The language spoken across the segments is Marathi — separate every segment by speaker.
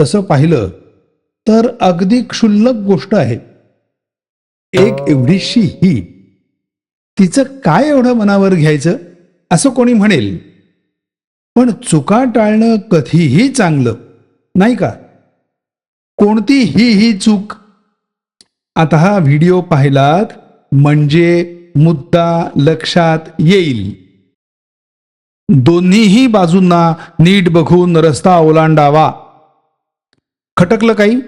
Speaker 1: तसं पाहिलं तर अगदी क्षुल्लक गोष्ट आहे. एक एवढीशी ही. तिचं काय एवढं मनावर घ्यायचं? असं कोणी म्हणेल. पण चुका टाळणं कधीही चांगलं नाही का? कोणती ही ही चूक? आता हा व्हिडिओ पाहिलात म्हणजे मुद्दा लक्षात येईल. दोन्हीही बाजूंना नीट बघून रस्ता ओलांडावा. खटकलं काही?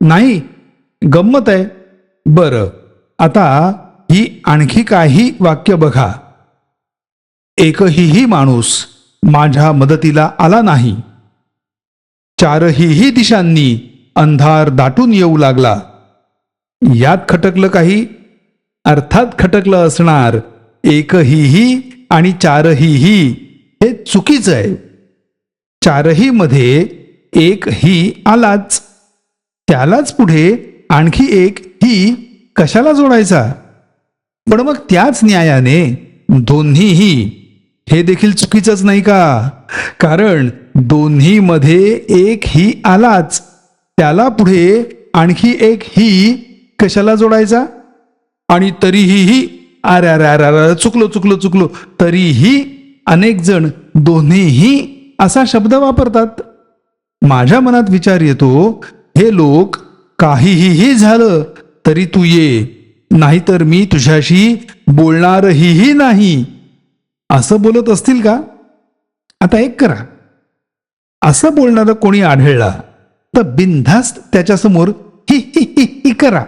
Speaker 1: नाही. गंमत आहे. बरं. आता ही आणखी काही वाक्य बघा. एकहीही माणूस माझ्या मदतीला आला नाही. चारहीही दिशांनी अंधार दाटून येऊ लागला. यात खटकलं काही? अर्थात खटकलं असणार एकहीही आणि चारहीही. हे चुकीचं आहे. चारही मध्ये एक ही आलाच. त्यालाच पुढे आणखी एक ही कशाला जोडायचा? पण मग त्याच न्यायाने दोन्हीही हे देखील चुकीचंच नाही का? कारण दोन्हीमध्ये एक ही आलाच. त्याला पुढे आणखी एक ही कशाला जोडायचा? आणि तरीही अरे अरे अरे अरे चुकलो चुकलो चुकलो. तरीही अनेक जण दोन्हीही असा शब्द वापरतात. माझ्या मनात विचार येतो हे लोक काहीही झालं तरी तू ये. नाहीतर मी तुझ्याशी बोलणारही नाही. असं बोलत असतील का? आता एक करा. असं बोलणारं कोणी आढळला तर बिनधास्त त्याच्यासमोर ही ही ही ही करा.